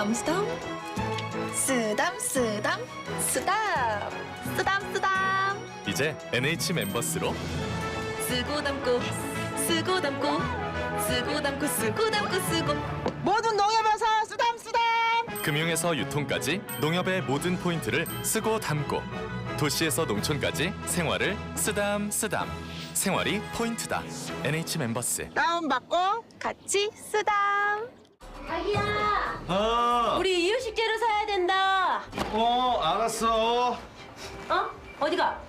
쓰담 쓰담 쓰담 쓰담 쓰담. 쓰담 쓰담. 이제 NH 멤버스로. 쓰고 담고 쓰고 담고 쓰고 담고 쓰고 담고 쓰고. 모든 농협에서 쓰담 쓰담. 금융에서 유통까지 농협의 모든 포인트를 쓰고 담고. 도시에서 농촌까지 생활을 쓰담 쓰담. 생활이 포인트다. NH 멤버스. 다운받고 같이 쓰담 자기야, 어, 우리 이유식재료 사야 된다. 어, 알았어. 어? 어디가?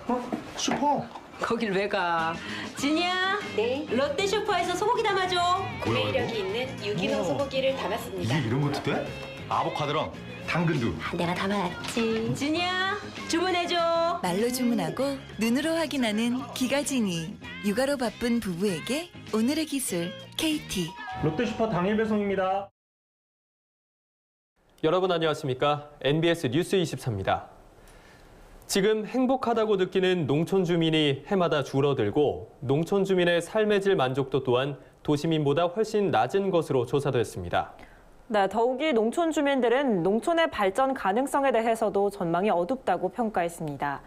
슈퍼. 거길 왜 가? 진이야. 네. 롯데 슈퍼에서 소고기 담아줘. 구매력이 있는 유기농 소고기를 담았습니다. 이게 이런 것도 돼? 아보카도랑 당근도. 내가 담아놨지. 진이야, 주문해줘. 말로 주문하고 눈으로 확인하는 기가진이 육아로 바쁜 부부에게 오늘의 기술 KT 롯데슈퍼 당일 배송입니다. 여러분 안녕하십니까? NBS 뉴스 24입니다. 지금 행복하다고 느끼는 농촌 주민이 해마다 줄어들고 농촌 주민의 삶의 질 만족도 또한 도시민보다 훨씬 낮은 것으로 조사됐습니다. 네, 더욱이 농촌 주민들은 농촌의 발전 가능성에 대해서도 전망이 어둡다고 평가했습니다.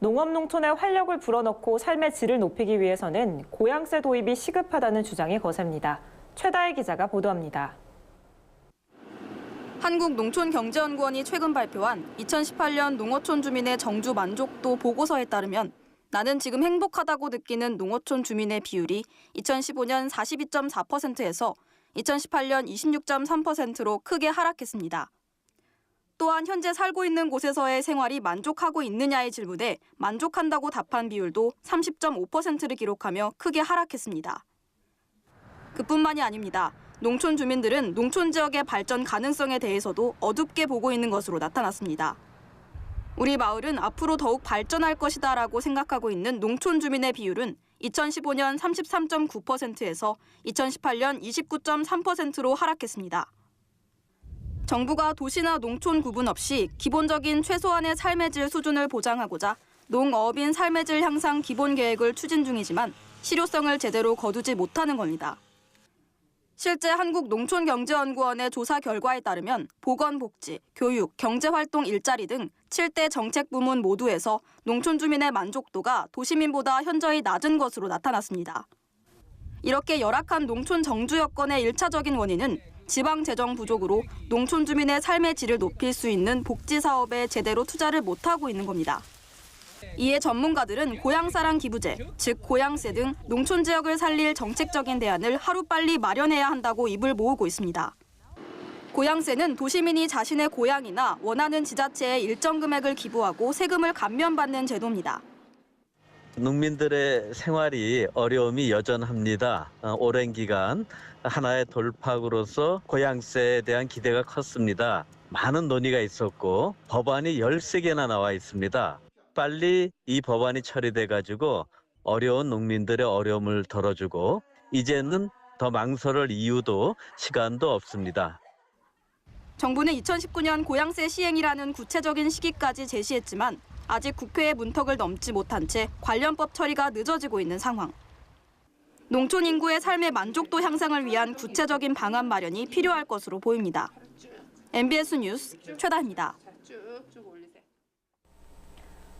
농업 농촌의 활력을 불어넣고 삶의 질을 높이기 위해서는 고향세 도입이 시급하다는 주장이 거셉니다. 최다혜 기자가 보도합니다. 한국농촌경제연구원이 최근 발표한 2018년 농어촌 주민의 정주 만족도 보고서에 따르면 나는 지금 행복하다고 느끼는 농어촌 주민의 비율이 2015년 42.4%에서 2018년 26.3%로 크게 하락했습니다. 또한 현재 살고 있는 곳에서의 생활이 만족하고 있느냐의 질문에 만족한다고 답한 비율도 30.5%를 기록하며 크게 하락했습니다. 그뿐만이 아닙니다. 농촌 주민들은 농촌 지역의 발전 가능성에 대해서도 어둡게 보고 있는 것으로 나타났습니다. 우리 마을은 앞으로 더욱 발전할 것이다 라고 생각하고 있는 농촌 주민의 비율은 2015년 33.9%에서 2018년 29.3%로 하락했습니다. 정부가 도시나 농촌 구분 없이 기본적인 최소한의 삶의 질 수준을 보장하고자 농어업인 삶의 질 향상 기본 계획을 추진 중이지만 실효성을 제대로 거두지 못하는 겁니다. 실제 한국농촌경제연구원의 조사 결과에 따르면 보건복지, 교육, 경제활동 일자리 등 7대 정책 부문 모두에서 농촌 주민의 만족도가 도시민보다 현저히 낮은 것으로 나타났습니다. 이렇게 열악한 농촌 정주 여건의 일차적인 원인은 지방 재정 부족으로 농촌 주민의 삶의 질을 높일 수 있는 복지 사업에 제대로 투자를 못하고 있는 겁니다. 이에 전문가들은 고향사랑 기부제, 즉 고향세 등 농촌 지역을 살릴 정책적인 대안을 하루빨리 마련해야 한다고 입을 모으고 있습니다. 고향세는 도시민이 자신의 고향이나 원하는 지자체에 일정 금액을 기부하고 세금을 감면받는 제도입니다. 농민들의 생활이 어려움이 여전합니다. 어, 오랜 기간 하나의 돌파구로서 고향세에 대한 기대가 컸습니다. 많은 논의가 있었고 법안이 13개나 나와 있습니다. 빨리 이 법안이 처리돼 가지고 어려운 농민들의 어려움을 덜어주고 이제는 더 망설일 이유도 시간도 없습니다. 정부는 2019년 고향세 시행이라는 구체적인 시기까지 제시했지만 아직 국회의 문턱을 넘지 못한 채 관련법 처리가 늦어지고 있는 상황. 농촌 인구의 삶의 만족도 향상을 위한 구체적인 방안 마련이 필요할 것으로 보입니다. MBS 뉴스 최다입니다.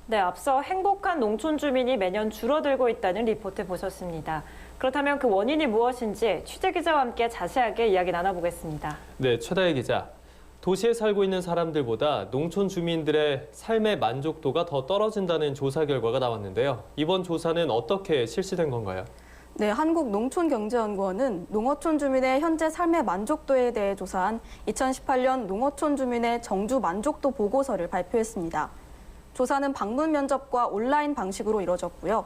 네, 앞서 행복한 농촌 주민이 매년 줄어들고 있다는 리포트 보셨습니다. 그렇다면 그 원인이 무엇인지 취재 기자와 함께 자세하게 이야기 나눠보겠습니다. 네, 최다혜 기자. 도시에 살고 있는 사람들보다 농촌 주민들의 삶의 만족도가 더 떨어진다는 조사 결과가 나왔는데요. 이번 조사는 어떻게 실시된 건가요? 네, 한국농촌경제연구원은 농어촌 주민의 현재 삶의 만족도에 대해 조사한 2018년 농어촌 주민의 정주 만족도 보고서를 발표했습니다. 조사는 방문 면접과 온라인 방식으로 이뤄졌고요.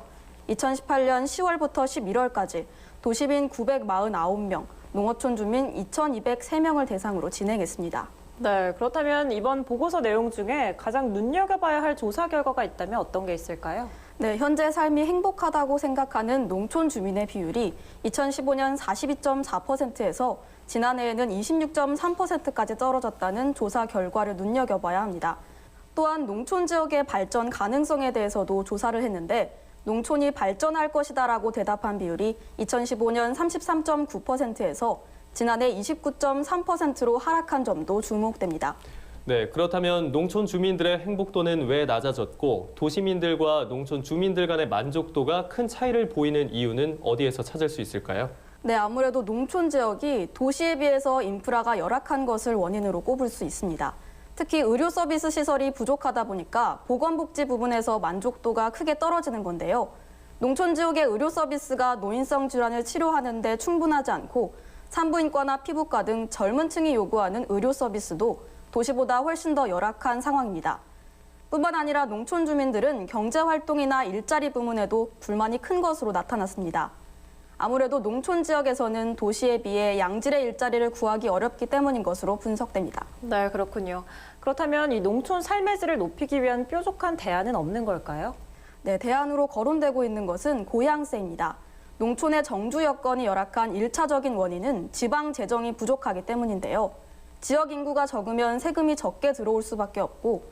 2018년 10월부터 11월까지 도시민 949명, 농어촌 주민 2,203명을 대상으로 진행했습니다. 네, 그렇다면 이번 보고서 내용 중에 가장 눈여겨봐야 할 조사 결과가 있다면 어떤 게 있을까요? 네, 현재 삶이 행복하다고 생각하는 농촌 주민의 비율이 2015년 42.4%에서 지난해에는 26.3%까지 떨어졌다는 조사 결과를 눈여겨봐야 합니다. 또한 농촌 지역의 발전 가능성에 대해서도 조사를 했는데 농촌이 발전할 것이다라고 대답한 비율이 2015년 33.9%에서 지난해 29.3%로 하락한 점도 주목됩니다. 네, 그렇다면 농촌 주민들의 행복도는 왜 낮아졌고 도시민들과 농촌 주민들 간의 만족도가 큰 차이를 보이는 이유는 어디에서 찾을 수 있을까요? 네, 아무래도 농촌 지역이 도시에 비해서 인프라가 열악한 것을 원인으로 꼽을 수 있습니다. 특히 의료 서비스 시설이 부족하다 보니까 보건복지 부분에서 만족도가 크게 떨어지는 건데요. 농촌 지역의 의료 서비스가 노인성 질환을 치료하는 데 충분하지 않고 산부인과나 피부과 등 젊은 층이 요구하는 의료 서비스도 도시보다 훨씬 더 열악한 상황입니다. 뿐만 아니라 농촌 주민들은 경제 활동이나 일자리 부문에도 불만이 큰 것으로 나타났습니다. 아무래도 농촌 지역에서는 도시에 비해 양질의 일자리를 구하기 어렵기 때문인 것으로 분석됩니다. 네, 그렇군요. 그렇다면 이 농촌 삶의 질을 높이기 위한 뾰족한 대안은 없는 걸까요? 네, 대안으로 거론되고 있는 것은 고향세입니다. 농촌의 정주 여건이 열악한 일차적인 원인은 지방 재정이 부족하기 때문인데요. 지역 인구가 적으면 세금이 적게 들어올 수밖에 없고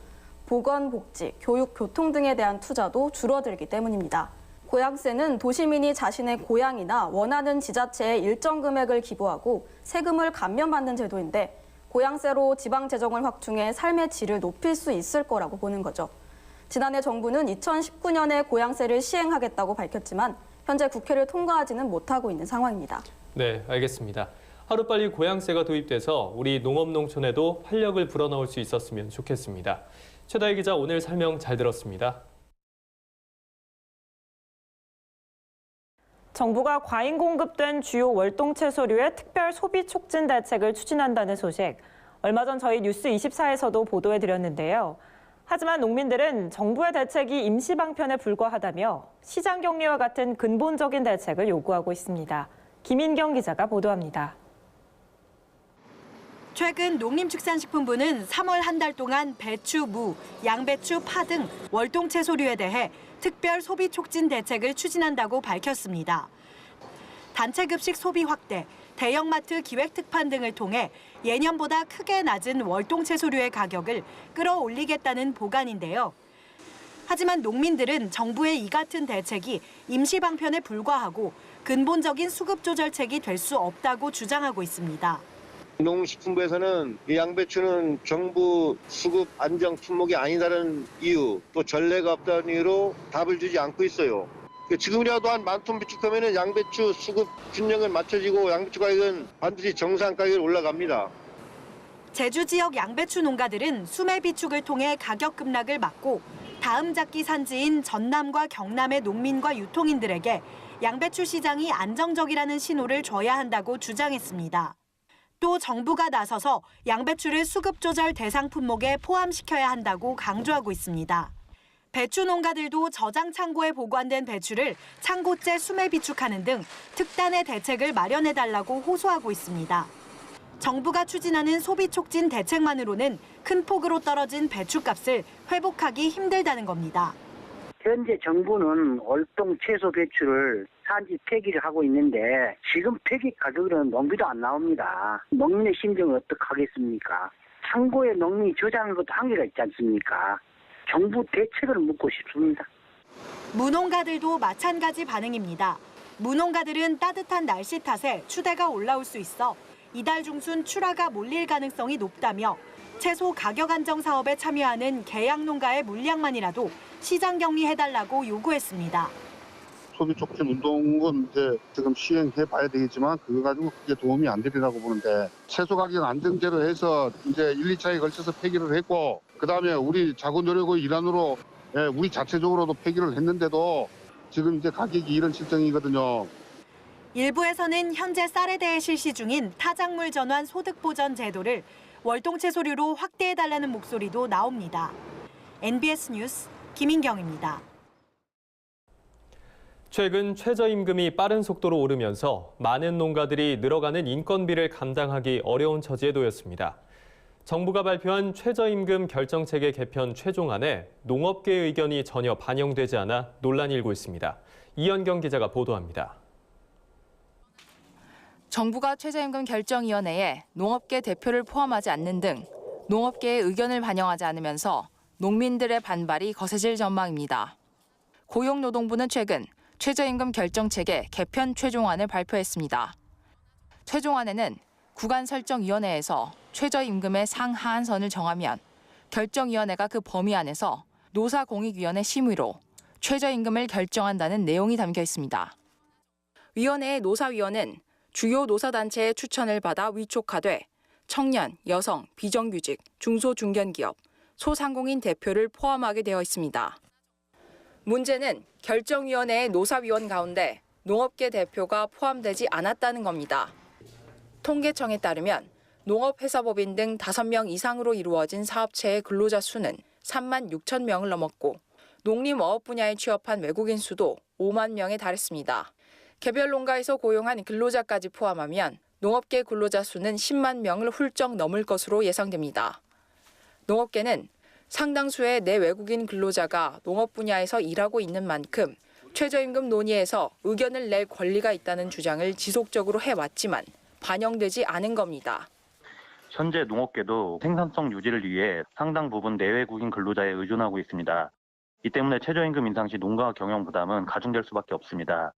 보건, 복지, 교육, 교통 등에 대한 투자도 줄어들기 때문입니다. 고향세는 도시민이 자신의 고향이나 원하는 지자체에 일정 금액을 기부하고 세금을 감면받는 제도인데 고향세로 지방 재정을 확충해 삶의 질을 높일 수 있을 거라고 보는 거죠. 지난해 정부는 2019년에 고향세를 시행하겠다고 밝혔지만 현재 국회를 통과하지는 못하고 있는 상황입니다. 네, 알겠습니다. 하루빨리 고향세가 도입돼서 우리 농업농촌에도 활력을 불어넣을 수 있었으면 좋겠습니다. 최다희 기자 오늘 설명 잘 들었습니다. 정부가 과잉 공급된 주요 월동 채 소류의 특별 소비 촉진 대책을 추진한다는 소식. 얼마 전 저희 뉴스 24에서도 보도해 드렸는데요. 하지만 농민들은 정부의 대책이 임시 방편에 불과하다며 시장 격리와 같은 근본적인 대책을 요구하고 있습니다. 김인경 기자가 보도합니다. 최근 농림축산식품부는 3월 한 달 동안 배추, 무, 양배추, 파 등 월동 채소류에 대해 특별 소비 촉진 대책을 추진한다고 밝혔습니다. 단체 급식 소비 확대, 대형마트 기획 특판 등을 통해 예년보다 크게 낮은 월동 채소류의 가격을 끌어올리겠다는 보관인데요. 하지만 농민들은 정부의 이 같은 대책이 임시 방편에 불과하고 근본적인 수급 조절책이 될 수 없다고 주장하고 있습니다. 농식품부에서는 이 양배추는 정부 수급 안정 품목이 아니다는 이유, 또 전례가 없다는 이유로 답을 주지 않고 있어요. 그 지금이라도 한 만 톤 비축하면 양배추 수급 균형은 맞춰지고 양배추 가격은 반드시 정상 가격으로 올라갑니다. 제주 지역 양배추 농가들은 수매 비축을 통해 가격 급락을 막고 다음 작기 산지인 전남과 경남의 농민과 유통인들에게 양배추 시장이 안정적이라는 신호를 줘야 한다고 주장했습니다. 또 정부가 나서서 양배추를 수급 조절 대상 품목에 포함시켜야 한다고 강조하고 있습니다. 배추 농가들도 저장 창고에 보관된 배추를 창고째 수매 비축하는 등 특단의 대책을 마련해 달라고 호소하고 있습니다. 정부가 추진하는 소비 촉진 대책만으로는 큰 폭으로 떨어진 배추값을 회복하기 힘들다는 겁니다. 현재 정부는 월동 채소 배추를 산지 폐기를 하고 있는데 지금 폐기 가격으로는 농비도 안 나옵니다. 농민의 심정은 어떡하겠습니까? 창고에 농민이 저장하는 것도 한계가 있지 않습니까? 정부 대책을 묻고 싶습니다. 무농가들도 마찬가지 반응입니다. 무농가들은 따뜻한 날씨 탓에 추대가 올라올 수 있어 이달 중순 출하가 몰릴 가능성이 높다며 채소 가격 안정 사업에 참여하는 계양 농가의 물량만이라도 시장 격리해달라고 요구했습니다. 소비 촉진 운동은 이제 지금 시행해 봐야 되겠지만 그거 가지고 그게 도움이 안 되리라고 보는데 채소 가격 안정제로 해서 이제 1, 2차에 걸쳐서 폐기를 했고 그다음에 우리 자구 노력의 일환으로 예, 우리 자체적으로도 폐기를 했는데도 지금 이제 가격이 이런 실정이거든요. 일부에서는 현재 쌀에 대해 실시 중인 타작물 전환 소득 보전 제도를 월동채 소류로 확대해달라는 목소리도 나옵니다. NBS 뉴스 김인경입니다. 최근 최저임금이 빠른 속도로 오르면서 많은 농가들이 늘어가는 인건비를 감당하기 어려운 처지에 놓였습니다. 정부가 발표한 최저임금 결정체계 개편 최종안에 농업계의 의견이 전혀 반영되지 않아 논란이 일고 있습니다. 이현경 기자가 보도합니다. 정부가 최저임금 결정위원회에 농업계 대표를 포함하지 않는 등 농업계의 의견을 반영하지 않으면서 농민들의 반발이 거세질 전망입니다. 고용노동부는 최근 최저임금 결정체계 개편 최종안을 발표했습니다. 최종안에는 구간 설정위원회에서 최저임금의 상하한선을 정하면 결정위원회가 그 범위 안에서 노사공익위원회 심의로 최저임금을 결정한다는 내용이 담겨 있습니다. 위원회의 노사위원은 주요 노사단체의 추천을 받아 위촉하되 청년, 여성, 비정규직, 중소중견기업, 소상공인 대표를 포함하게 되어 있습니다. 문제는 결정위원회의 노사위원 가운데 농업계 대표가 포함되지 않았다는 겁니다. 통계청에 따르면 농업회사법인 등 5명 이상으로 이루어진 사업체의 근로자 수는 3만 6천 명을 넘었고 농림어업 분야에 취업한 외국인 수도 5만 명에 달했습니다. 개별 농가에서 고용한 근로자까지 포함하면 농업계 근로자 수는 10만 명을 훌쩍 넘을 것으로 예상됩니다. 농업계는 상당수의 내외국인 근로자가 농업 분야에서 일하고 있는 만큼 최저임금 논의에서 의견을 낼 권리가 있다는 주장을 지속적으로 해왔지만 반영되지 않은 겁니다. 현재 농업계도 생산성 유지를 위해 상당 부분 내외국인 근로자에 의존하고 있습니다. 이 때문에 최저임금 인상 시 농가 경영 부담은 가중될 수밖에 없습니다.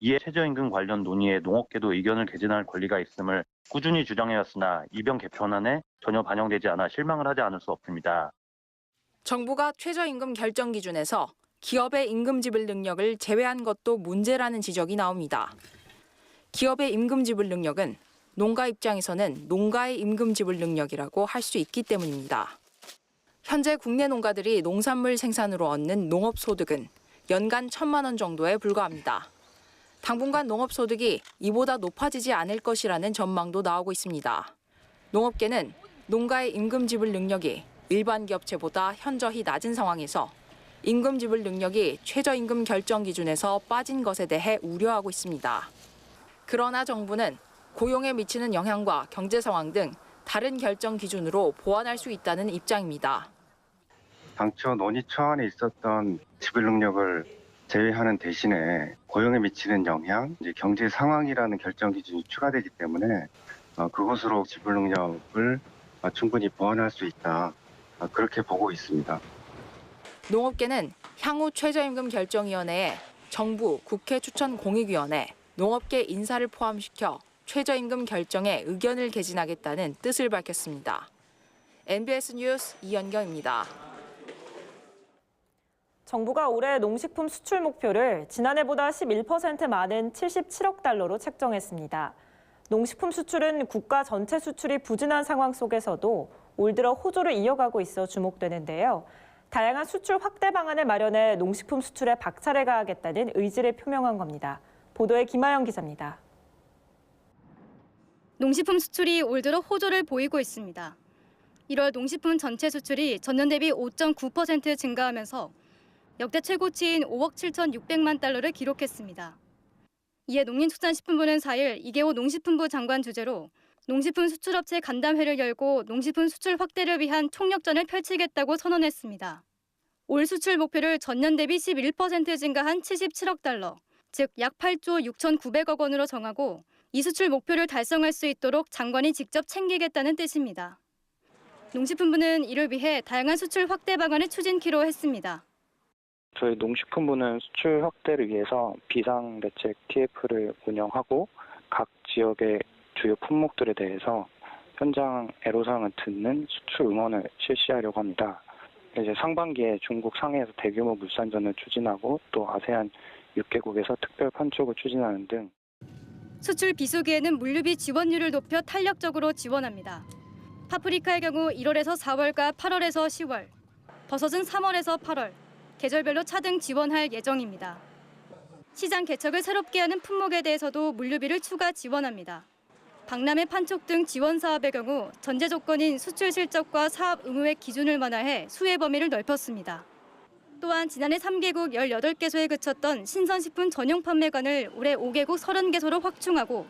이에 최저임금 관련 논의에 농업계도 의견을 개진할 권리가 있음을 꾸준히 주장해왔으나 이번 개편안에 전혀 반영되지 않아 실망을 하지 않을 수 없습니다. 정부가 최저임금 결정 기준에서 기업의 임금 지불 능력을 제외한 것도 문제라는 지적이 나옵니다. 기업의 임금 지불 능력은 농가 입장에서는 농가의 임금 지불 능력이라고 할 수 있기 때문입니다. 현재 국내 농가들이 농산물 생산으로 얻는 농업 소득은 연간 천만 원 정도에 불과합니다. 당분간 농업 소득이 이보다 높아지지 않을 것이라는 전망도 나오고 있습니다. 농업계는 농가의 임금 지불 능력이 일반 기업체보다 현저히 낮은 상황에서 임금 지불 능력이 최저임금 결정 기준에서 빠진 것에 대해 우려하고 있습니다. 그러나 정부는 고용에 미치는 영향과 경제 상황 등 다른 결정 기준으로 보완할 수 있다는 입장입니다. 당초 논의 초안에 있었던 지불 능력을 제외하는 대신에 고용에 미치는 영향, 경제 상황이라는 결정 기준이 추가되기 때문에 어, 그것으로 지불 능력을 어, 충분히 보완할 수 있다. 어, 그렇게 보고 있습니다. 농업계는 향후 최저임금 결정위원회에 정부, 국회 추천 공익위원회, 농업계 인사를 포함시켜 최저임금 결정에 의견을 개진하겠다는 뜻을 밝혔습니다. NBS 뉴스 이연경입니다. 정부가 올해 농식품 수출 목표를 지난해보다 11% 많은 77억 달러로 책정했습니다. 농식품 수출은 국가 전체 수출이 부진한 상황 속에서도 올 들어 호조를 이어가고 있어 주목되는데요. 다양한 수출 확대 방안을 마련해 농식품 수출에 박차를 가하겠다는 의지를 표명한 겁니다. 보도에 김아영 기자입니다. 농식품 수출이 올 들어 호조를 보이고 있습니다. 1월 농식품 전체 수출이 전년 대비 5.9% 증가하면서 역대 최고치인 5억 7,600만 달러를 기록했습니다. 이에 농림축산식품부는 4일 이계호 농식품부 장관 주재로 농식품 수출업체 간담회를 열고 농식품 수출 확대를 위한 총력전을 펼치겠다고 선언했습니다. 올 수출 목표를 전년 대비 11% 증가한 77억 달러, 즉 약 8조 6,900억 원으로 정하고 이 수출 목표를 달성할 수 있도록 장관이 직접 챙기겠다는 뜻입니다. 농식품부는 이를 위해 다양한 수출 확대 방안을 추진키로 했습니다. 저희 농식품부는 수출 확대를 위해서 비상 대책 TF를 운영하고 각 지역의 주요 품목들에 대해서 현장 애로사항을 듣는 수출 응원을 실시하려고 합니다. 이제 상반기에 중국 상해에서 대규모 물산전을 추진하고 또 아세안 6개국에서 특별 판촉을 추진하는 등 수출 비수기에는 물류비 지원율을 높여 탄력적으로 지원합니다. 파프리카의 경우 1월에서 4월과 8월에서 10월, 버섯은 3월에서 8월, 계절별로 차등 지원할 예정입니다. 시장 개척을 새롭게 하는 품목에 대해서도 물류비를 추가 지원합니다. 박람회 판촉 등 지원 사업의 경우 전제 조건인 수출 실적과 사업 의무의 기준을 완화해 수혜 범위를 넓혔습니다. 또한 지난해 3개국 18개소에 그쳤던 신선식품 전용 판매관을 올해 5개국 30개소로 확충하고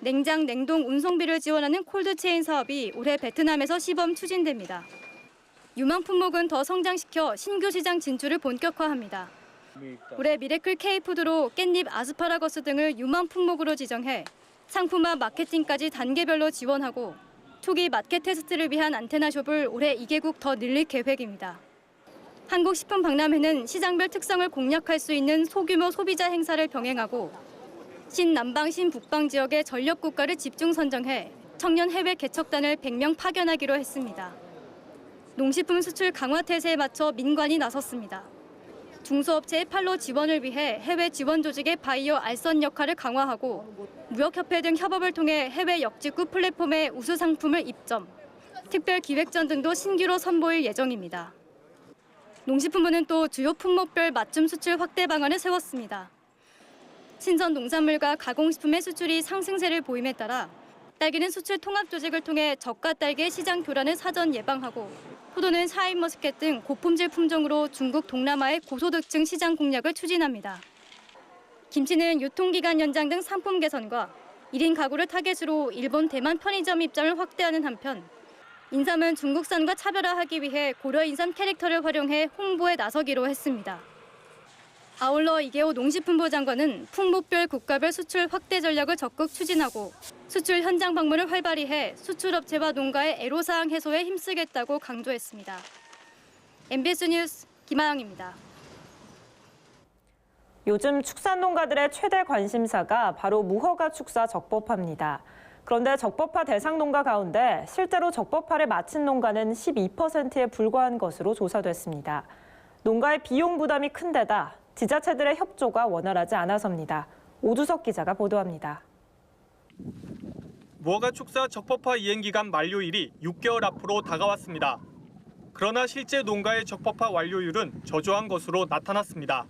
냉장, 냉동, 운송비를 지원하는 콜드체인 사업이 올해 베트남에서 시범 추진됩니다. 유망 품목은 더 성장시켜 신규 시장 진출을 본격화합니다. 올해 미래클 K푸드로 깻잎, 아스파라거스 등을 유망 품목으로 지정해 상품화 마케팅까지 단계별로 지원하고 초기 마켓 테스트를 위한 안테나숍을 올해 2개국 더 늘릴 계획입니다. 한국식품박람회는 시장별 특성을 공략할 수 있는 소규모 소비자 행사를 병행하고 신남방 신북방 지역의 전력 국가를 집중 선정해 청년 해외 개척단을 100명 파견하기로 했습니다. 농식품 수출 강화 태세에 맞춰 민관이 나섰습니다. 중소업체의 판로 지원을 위해 해외 지원 조직의 바이오 알선 역할을 강화하고 무역협회 등 협업을 통해 해외 역직구 플랫폼에 우수 상품을 입점, 특별 기획전 등도 신규로 선보일 예정입니다. 농식품부는 또 주요 품목별 맞춤 수출 확대 방안을 세웠습니다. 신선 농산물과 가공식품의 수출이 상승세를 보임에 따라 딸기는 수출 통합 조직을 통해 저가 딸기의 시장 교란을 사전 예방하고 포도는 샤인 머스켓 등 고품질 품종으로 중국 동남아의 고소득층 시장 공략을 추진합니다. 김치는 유통기간 연장 등 상품 개선과 1인 가구를 타겟으로 일본, 대만 편의점 입장을 확대하는 한편 인삼은 중국산과 차별화하기 위해 고려 인삼 캐릭터를 활용해 홍보에 나서기로 했습니다. 아울러 이계호 농식품부 장관은 품목별 국가별 수출 확대 전략을 적극 추진하고 수출 현장 방문을 활발히 해 수출업체와 농가의 애로사항 해소에 힘쓰겠다고 강조했습니다. MBS 뉴스 김아영입니다. 요즘 축산 농가들의 최대 관심사가 바로 무허가 축사 적법화입니다. 그런데 적법화 대상 농가 가운데 실제로 적법화를 마친 농가는 12%에 불과한 것으로 조사됐습니다. 농가의 비용 부담이 큰 데다 지자체들의 협조가 원활하지 않아서입니다. 오두석 기자가 보도합니다. 무허가 축사 적법화 이행 기간 만료일이 6개월 앞으로 다가왔습니다. 그러나 실제 농가의 적법화 완료율은 저조한 것으로 나타났습니다.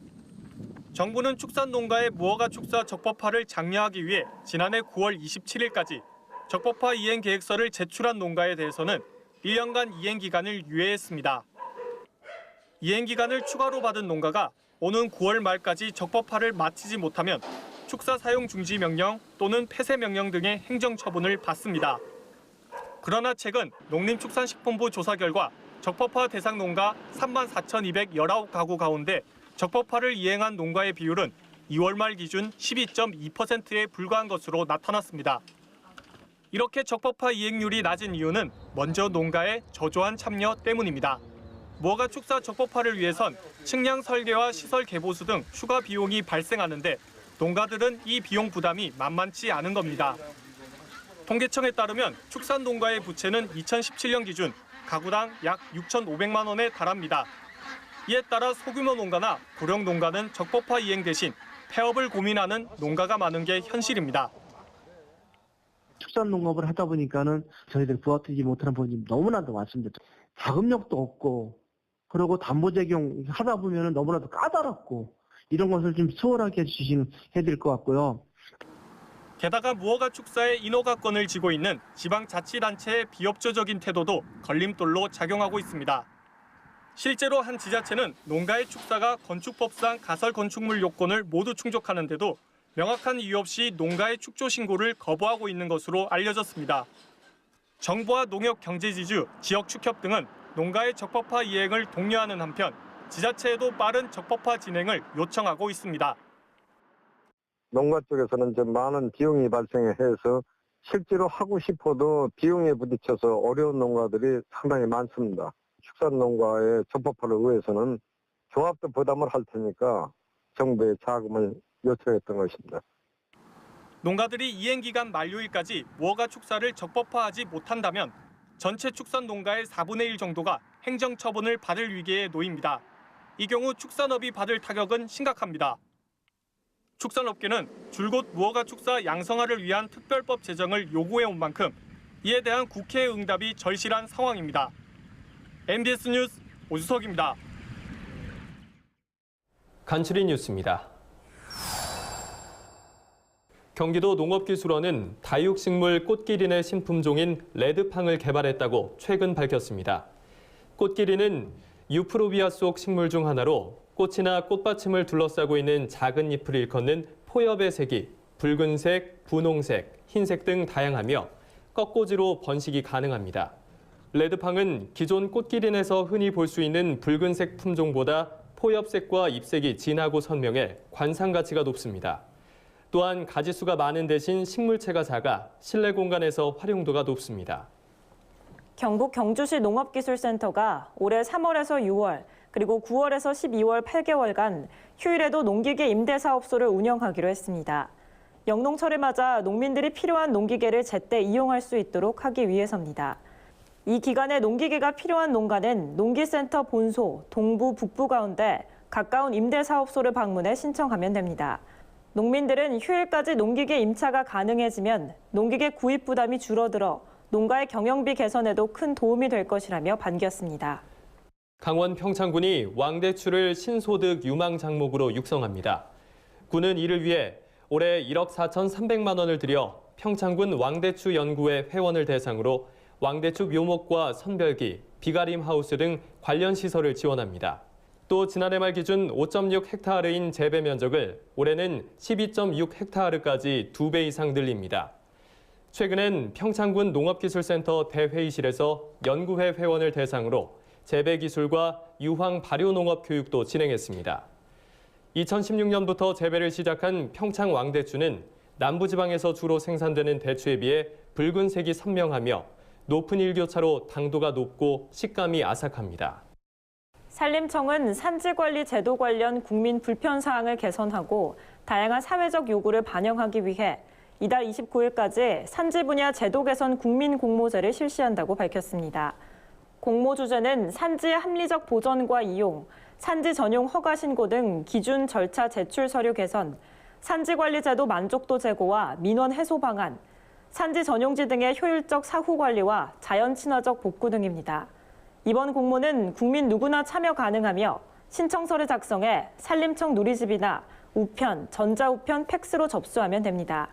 정부는 축산 농가의 무허가 축사 적법화를 장려하기 위해 지난해 9월 27일까지 적법화 이행 계획서를 제출한 농가에 대해서는 1년간 이행 기간을 유예했습니다. 이행 기간을 추가로 받은 농가가 오는 9월 말까지 적법화를 마치지 못하면 축사 사용 중지 명령 또는 폐쇄 명령 등의 행정 처분을 받습니다. 그러나 최근 농림축산식품부 조사 결과 적법화 대상 농가 3만 4,219가구 가운데 적법화를 이행한 농가의 비율은 2월 말 기준 12.2%에 불과한 것으로 나타났습니다. 이렇게 적법화 이행률이 낮은 이유는 먼저 농가의 저조한 참여 때문입니다. 무허가 축사 적법화를 위해선 측량 설계와 시설 개보수 등 추가 비용이 발생하는데 농가들은 이 비용 부담이 만만치 않은 겁니다. 통계청에 따르면 축산 농가의 부채는 2017년 기준 가구당 약 6,500만 원에 달합니다. 이에 따라 소규모 농가나 고령 농가는 적법화 이행 대신 폐업을 고민하는 농가가 많은 게 현실입니다. 축산 농업을 하다 보니까는 저희들 부합되지 못하는 부분이 너무나도 많습니다. 자금력도 없고 그리고 담보 적용 하다 보면은 너무나도 까다롭고 이런 것을 좀 수월하게 해주시는 해드릴 것 같고요. 게다가 무허가 축사의 인허가권을 쥐고 있는 지방자치단체의 비협조적인 태도도 걸림돌로 작용하고 있습니다. 실제로 한 지자체는 농가의 축사가 건축법상 가설 건축물 요건을 모두 충족하는데도 명확한 이유 없이 농가의 축조 신고를 거부하고 있는 것으로 알려졌습니다. 정부와 농협 경제지주, 지역축협 등은 농가의 적법화 이행을 독려하는 한편 지자체에도 빠른 적법화 진행을 요청하고 있습니다. 농가 쪽에서는 좀 많은 비용이 발생해서 실제로 하고 싶어도 비용에 부딪혀서 어려운 농가들이 상당히 많습니다. 축산 농가의 적법화를 위해서는 종합도 부담을 할 테니까 정부의 자금을 요청했던 것입니다. 농가들이 이행 기간 만료일까지 무허가 축사를 적법화하지 못한다면 전체 축산 농가의 4분의 1 정도가 행정 처분을 받을 위기에 놓입니다. 이 경우 축산업이 받을 타격은 심각합니다. 축산업계는 줄곧 무허가 축사 양성화를 위한 특별법 제정을 요구해 온 만큼 이에 대한 국회의 응답이 절실한 상황입니다. MBS 뉴스 오주석입니다. 간추린 뉴스입니다. 경기도 농업기술원은 다육식물 꽃기린의 신품종인 레드팡을 개발했다고 최근 밝혔습니다. 꽃기린은 유프로비아 속 식물 중 하나로 꽃이나 꽃받침을 둘러싸고 있는 작은 잎을 일컫는 포엽의 색이 붉은색, 분홍색, 흰색 등 다양하며 꺾꽂이로 번식이 가능합니다. 레드팡은 기존 꽃기린에서 흔히 볼 수 있는 붉은색 품종보다 포엽색과 잎색이 진하고 선명해 관상 가치가 높습니다. 또한 가지수가 많은 대신 식물체가 작아 실내 공간에서 활용도가 높습니다. 경북 경주시 농업기술센터가 올해 3월에서 6월 그리고 9월에서 12월 8개월간 휴일에도 농기계 임대 사업소를 운영하기로 했습니다. 영농철을 맞아 농민들이 필요한 농기계를 제때 이용할 수 있도록 하기 위해서입니다. 이 기간에 농기계가 필요한 농가는 농기센터 본소, 동부, 북부 가운데 가까운 임대 사업소를 방문해 신청하면 됩니다. 농민들은 휴일까지 농기계 임차가 가능해지면 농기계 구입 부담이 줄어들어 농가의 경영비 개선에도 큰 도움이 될 것이라며 반겼습니다. 강원 평창군이 왕대추를 신소득 유망 작목으로 육성합니다. 군은 이를 위해 올해 1억 4,300만 원을 들여 평창군 왕대추 연구회 회원을 대상으로 왕대추 묘목과 선별기, 비가림 하우스 등 관련 시설을 지원합니다. 또 지난해 말 기준 5.6 헥타르인 재배 면적을 올해는 12.6 헥타르까지 두배 이상 늘립니다. 최근엔 평창군 농업기술센터 대회의실에서 연구회 회원을 대상으로 재배 기술과 유황 발효 농업 교육도 진행했습니다. 2016년부터 재배를 시작한 평창 왕대추는 남부지방에서 주로 생산되는 대추에 비해 붉은색이 선명하며 높은 일교차로 당도가 높고 식감이 아삭합니다. 산림청은 산지관리 제도 관련 국민 불편 사항을 개선하고 다양한 사회적 요구를 반영하기 위해 이달 29일까지 산지 분야 제도 개선 국민 공모제를 실시한다고 밝혔습니다. 공모 주제는 산지의 합리적 보전과 이용, 산지 전용 허가 신고 등 기준 절차 제출 서류 개선, 산지 관리 제도 만족도 제고와 민원 해소 방안, 산지 전용지 등의 효율적 사후 관리와 자연 친화적 복구 등입니다. 이번 공모는 국민 누구나 참여 가능하며 신청서를 작성해 산림청 누리집이나 우편, 전자우편, 팩스로 접수하면 됩니다.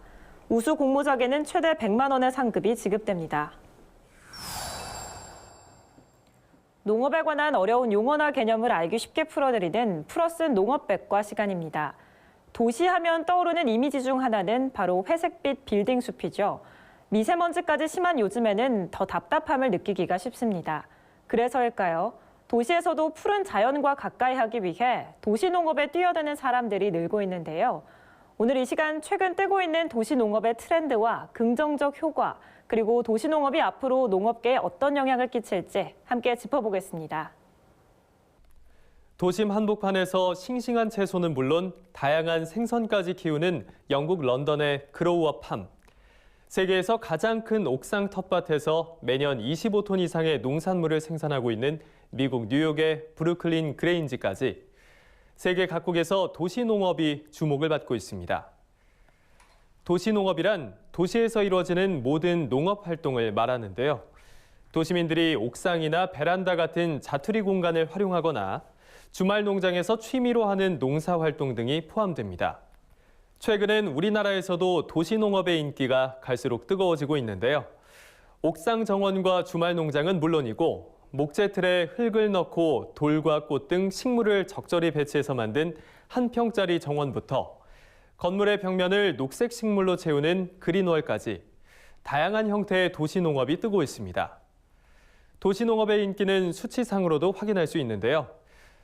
우수 공모작에는 최대 100만 원의 상급이 지급됩니다. 농업에 관한 어려운 용어나 개념을 알기 쉽게 풀어드리는 풀어쓴 농업백과 시간입니다. 도시하면 떠오르는 이미지 중 하나는 바로 회색빛 빌딩 숲이죠. 미세먼지까지 심한 요즘에는 더 답답함을 느끼기가 쉽습니다. 그래서일까요? 도시에서도 푸른 자연과 가까이 하기 위해 도시농업에 뛰어드는 사람들이 늘고 있는데요. 오늘 이 시간 최근 뜨고 있는 도시농업의 트렌드와 긍정적 효과, 그리고 도시농업이 앞으로 농업계에 어떤 영향을 끼칠지 함께 짚어보겠습니다. 도심 한복판에서 싱싱한 채소는 물론 다양한 생선까지 키우는 영국 런던의 그로우업팜. 세계에서 가장 큰 옥상 텃밭에서 매년 25톤 이상의 농산물을 생산하고 있는 미국 뉴욕의 브루클린 그레인지까지 세계 각국에서 도시농업이 주목을 받고 있습니다. 도시농업이란 도시에서 이루어지는 모든 농업 활동을 말하는데요. 도시민들이 옥상이나 베란다 같은 자투리 공간을 활용하거나 주말 농장에서 취미로 하는 농사 활동 등이 포함됩니다. 최근엔 우리나라에서도 도시농업의 인기가 갈수록 뜨거워지고 있는데요. 옥상 정원과 주말 농장은 물론이고 목재 틀에 흙을 넣고 돌과 꽃 등 식물을 적절히 배치해서 만든 한 평짜리 정원부터 건물의 벽면을 녹색 식물로 채우는 그린월까지 다양한 형태의 도시농업이 뜨고 있습니다. 도시농업의 인기는 수치상으로도 확인할 수 있는데요.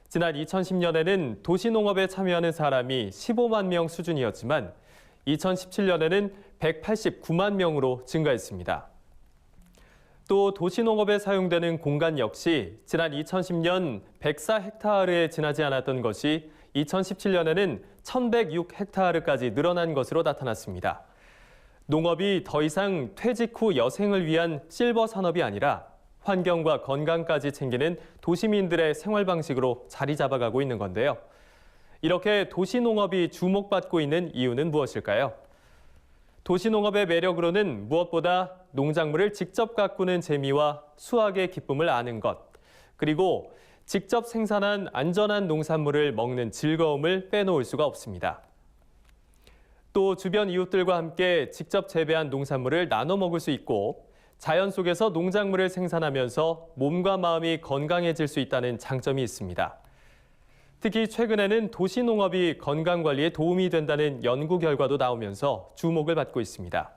지난 2010년에는 도시농업에 참여하는 사람이 15만 명 수준이었지만 2017년에는 189만 명으로 증가했습니다. 또 도시농업에 사용되는 공간 역시 지난 2010년 104헥타르에 지나지 않았던 것이 2017년에는 1106헥타르까지 늘어난 것으로 나타났습니다. 농업이 더 이상 퇴직 후 여생을 위한 실버 산업이 아니라 환경과 건강까지 챙기는 도시민들의 생활 방식으로 자리 잡아가고 있는 건데요. 이렇게 도시농업이 주목받고 있는 이유는 무엇일까요? 도시농업의 매력으로는 무엇보다 농작물을 직접 가꾸는 재미와 수확의 기쁨을 아는 것, 그리고 직접 생산한 안전한 농산물을 먹는 즐거움을 빼놓을 수가 없습니다. 또 주변 이웃들과 함께 직접 재배한 농산물을 나눠 먹을 수 있고 자연 속에서 농작물을 생산하면서 몸과 마음이 건강해질 수 있다는 장점이 있습니다. 특히 최근에는 도시농업이 건강관리에 도움이 된다는 연구 결과도 나오면서 주목을 받고 있습니다.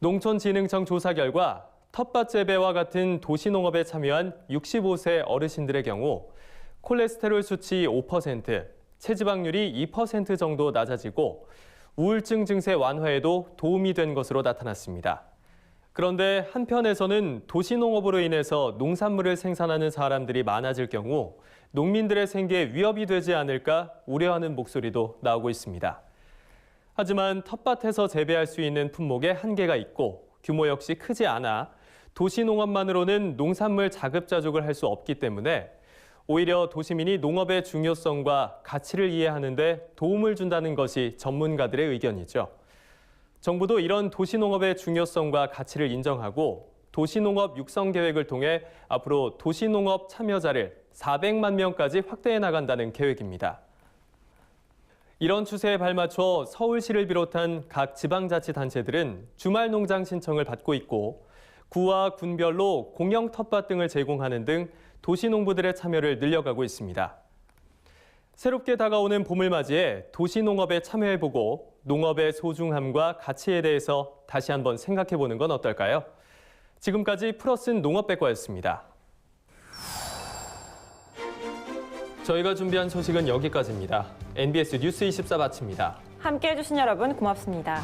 농촌진흥청 조사 결과 텃밭 재배와 같은 도시농업에 참여한 65세 어르신들의 경우 콜레스테롤 수치 5%, 체지방률이 2% 정도 낮아지고 우울증 증세 완화에도 도움이 된 것으로 나타났습니다. 그런데 한편에서는 도시농업으로 인해서 농산물을 생산하는 사람들이 많아질 경우 농민들의 생계에 위협이 되지 않을까 우려하는 목소리도 나오고 있습니다. 하지만 텃밭에서 재배할 수 있는 품목에 한계가 있고 규모 역시 크지 않아 도시 농업만으로는 농산물 자급자족을 할 수 없기 때문에 오히려 도시민이 농업의 중요성과 가치를 이해하는 데 도움을 준다는 것이 전문가들의 의견이죠. 정부도 이런 도시농업의 중요성과 가치를 인정하고 도시농업 육성 계획을 통해 앞으로 도시농업 참여자를 400만 명까지 확대해 나간다는 계획입니다. 이런 추세에 발맞춰 서울시를 비롯한 각 지방자치단체들은 주말 농장 신청을 받고 있고 구와 군별로 공영 텃밭 등을 제공하는 등 도시농부들의 참여를 늘려가고 있습니다. 새롭게 다가오는 봄을 맞이해 도시농업에 참여해보고 농업의 소중함과 가치에 대해서 다시 한번 생각해보는 건 어떨까요? 지금까지 플러슨 농업백과였습니다. 저희가 준비한 소식은 여기까지입니다. NBS 뉴스 24 마칩니다. 함께해 주신 여러분 고맙습니다.